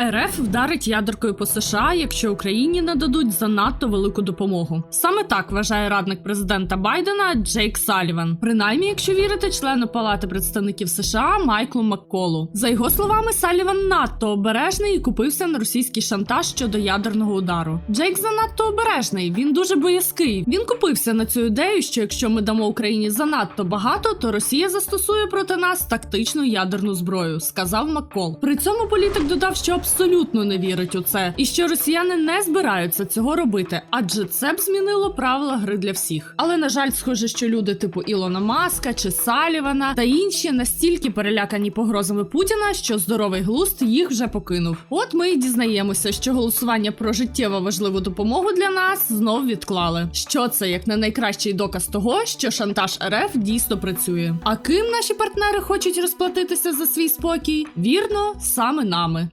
РФ вдарить ядеркою по США, якщо Україні нададуть занадто велику допомогу. Саме так вважає радник президента Байдена Джейк Саліван. Принаймні, якщо вірити члену Палати представників США Майклу Макколу. За його словами, Саліван надто обережний і купився на російський шантаж щодо ядерного удару. Джейк занадто обережний. Він дуже боязкий. Він купився на цю ідею, що якщо ми дамо Україні занадто багато, то Росія застосує проти нас тактичну ядерну зброю, сказав Маккол. При цьому політик додав, що абсолютно не вірить у це, і що росіяни не збираються цього робити, адже це б змінило правила гри для всіх. Але на жаль, схоже, що люди типу Ілона Маска чи Салівана та інші настільки перелякані погрозами Путіна, що здоровий глузд їх вже покинув. От ми і дізнаємося, що голосування про життєво важливу допомогу для нас знов відклали. Що це як не найкращий доказ того, що шантаж РФ дійсно працює. А ким наші партнери хочуть розплатитися за свій спокій? Вірно, саме нами.